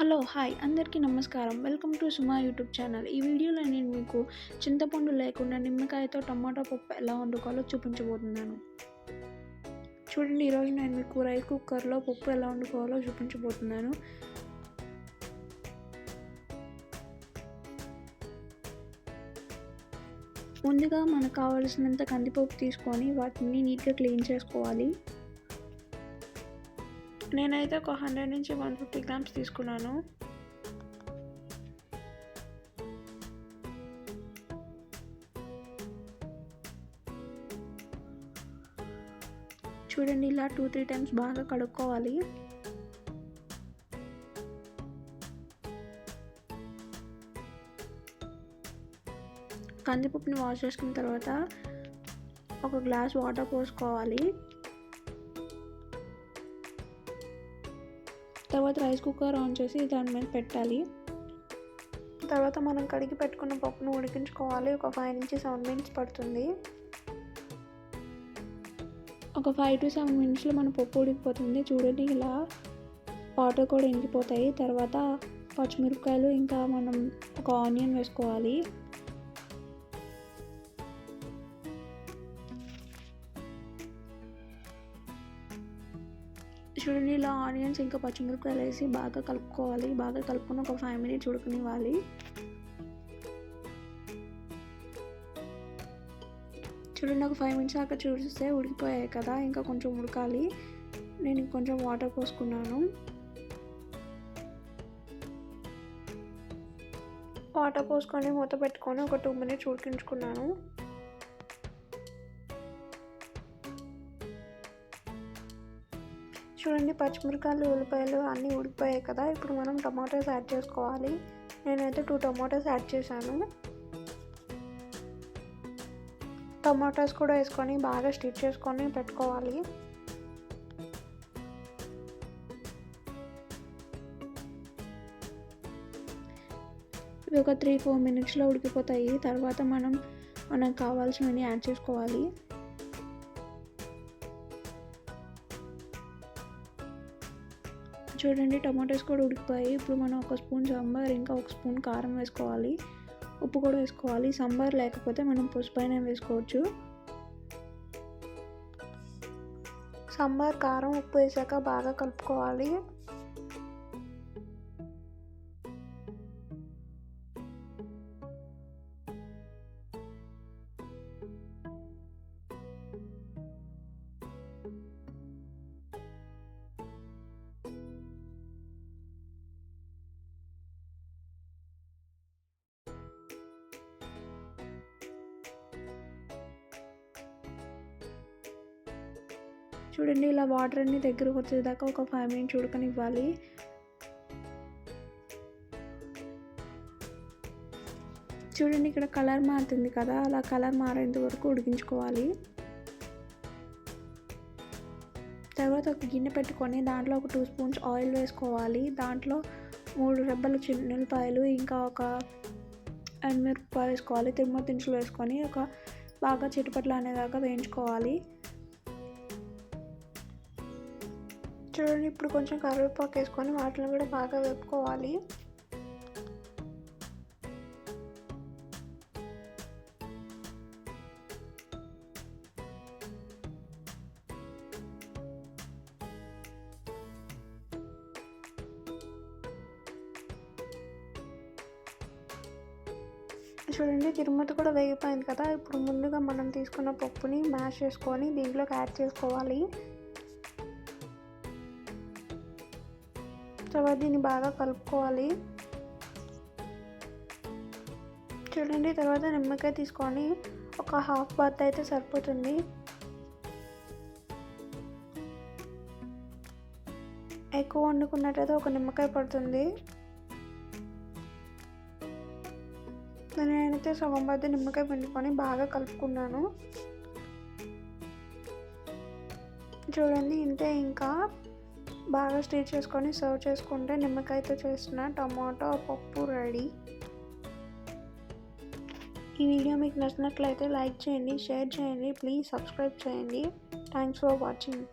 Hello hi. అందరికీ నమస్కారం. Welcome to Suma YouTube channel. ఈ వీడియోలో నేను మీకు చింతపండు లేకుండా నిమ్మకాయతో టమాటో పప్పు ఎలా వండుకోవాలో చూపించబోతున్నాను. చూడండి ఈరోజు నేను మీకు రైస్ కుక్కర్లో పప్పు ఎలా వండుకోవాలో చూపించబోతున్నాను. ముందుగా మనకు కావలసినంత కందిపప్పు తీసుకొని వాటిని నీట్గా క్లీన్ చేసుకోవాలి. నేనైతే ఒక హండ్రెడ్ నుంచి వన్ ఫిఫ్టీ గ్రామ్స్ తీసుకున్నాను. చూడండి ఇలా టూ త్రీ టైమ్స్ బాగా కడుక్కోవాలి. కందిపప్పుని వాష్ చేసుకున్న తర్వాత ఒక గ్లాస్ వాటర్ పోసుకోవాలి. తర్వాత రైస్ కుక్కర్ ఆన్ చేసి దాని మీద పెట్టాలి. తర్వాత మనం కడిగి పెట్టుకున్న పప్పును ఉడికించుకోవాలి. ఒక ఫైవ్ నుంచి సెవెన్ మినిట్స్ పడుతుంది. ఒక ఫైవ్ టు సెవెన్ మినిట్స్లో మన పప్పు ఉడికిపోతుంది. చూడండి ఇలా వాటర్ కూడా ఇంకిపోతాయి తర్వాత పచ్చిమిరపకాయలు ఇంకా మనం ఒక ఆనియన్ వేసుకోవాలి. చూడండి ఇలా ఆనియన్స్ ఇంకా పచ్చిమిరపకాయలు వేసి బాగా కలుపుకోవాలి. బాగా కలుపుకొని ఒక ఫైవ్ మినిట్స్ ఉడకనివ్వాలి. చూడండి ఒక ఫైవ్ మినిట్స్ దాకా చూస్తే ఉడికిపోయాయి కదా. ఇంకా కొంచెం ఉడకాలి. నేను కొంచెం వాటర్ పోసుకున్నాను. వాటర్ పోసుకొని మూత పెట్టుకొని ఒక టూ మినిట్స్ ఉడికించుకున్నాను. చూడండి పచ్చిమిరకాయలు ఉల్లిపాయలు అన్నీ ఉడికిపోయాయి కదా. ఇప్పుడు మనం టమాటోస్ యాడ్ చేసుకోవాలి. నేనైతే టూ టమాటోస్ యాడ్ చేశాను. టమాటోస్ కూడా వేసుకొని బాగా స్టిచ్ చేసుకొని పెట్టుకోవాలి. ఇవి ఒక త్రీ ఫోర్ మినిట్స్లో ఉడికిపోతాయి. తర్వాత మనం మనకు కావాల్సినవి యాడ్ చేసుకోవాలి. చూడండి టమాటోస్ కూడా ఉడికిపోయి ఇప్పుడు మనం ఒక స్పూన్ సాంబార్ ఇంకా ఒక స్పూన్ కారం వేసుకోవాలి. ఉప్పు కూడా వేసుకోవాలి. సాంబార్ లేకపోతే మనం పసుపైన వేసుకోవచ్చు. సాంబార్ కారం ఉప్పు వేసాక బాగా కలుపుకోవాలి. చూడండి ఇలా వాటర్ అన్ని దగ్గరకు వచ్చేదాకా ఒక ఫైవ్ మినిట్స్ ఉడకనివ్వాలి. చూడండి ఇక్కడ కలర్ మారుతుంది కదా అలా కలర్ మారేంత వరకు ఉడికించుకోవాలి. తర్వాత ఒక గిన్నె పెట్టుకొని దాంట్లో ఒక టూ స్పూన్స్ ఆయిల్ వేసుకోవాలి. దాంట్లో మూడు రెబ్బలు చిన్నపాయలు ఇంకా ఒక ఎండుమిరపకాయ వేసుకోవాలి తిరుమల దినుసులు వేసుకొని ఒక బాగా చిటుపట్లు అనేదాకా వేయించుకోవాలి. చూడండి ఇప్పుడు కొంచెం కరివేపాకు వేసుకొని వాటిని కూడా బాగా వేపుకోవాలి. చూడండి తిరుమతి కూడా వేగిపోయింది కదా. ఇప్పుడు ముందుగా మనం తీసుకున్న పప్పుని మ్యాష్ చేసుకొని దీంట్లోకి యాడ్ చేసుకోవాలి. తర్వాత దీన్ని బాగా కలుపుకోవాలి. చూడండి తర్వాత నిమ్మకాయ తీసుకొని ఒక హాఫ్ బాత్ అయితే సరిపోతుంది. ఎక్కువ వండుకున్నట్టయితే ఒక నిమ్మకాయ పడుతుంది. నేనైతే సగం బాత్ నిమ్మకాయ పిండుకొని బాగా కలుపుకున్నాను. చూడండి ఇంతే ఇంకా. బాగా స్టీర్ చేసుకొని సర్వ్ చేసుకుంటే నిమ్మకాయతో చేసిన టమాటో పప్పు రెడీ. ఈ వీడియో మీకు నచ్చినట్లయితే లైక్ చేయండి షేర్ చేయండి ప్లీజ్ సబ్స్క్రైబ్ చేయండి. Thanks for watching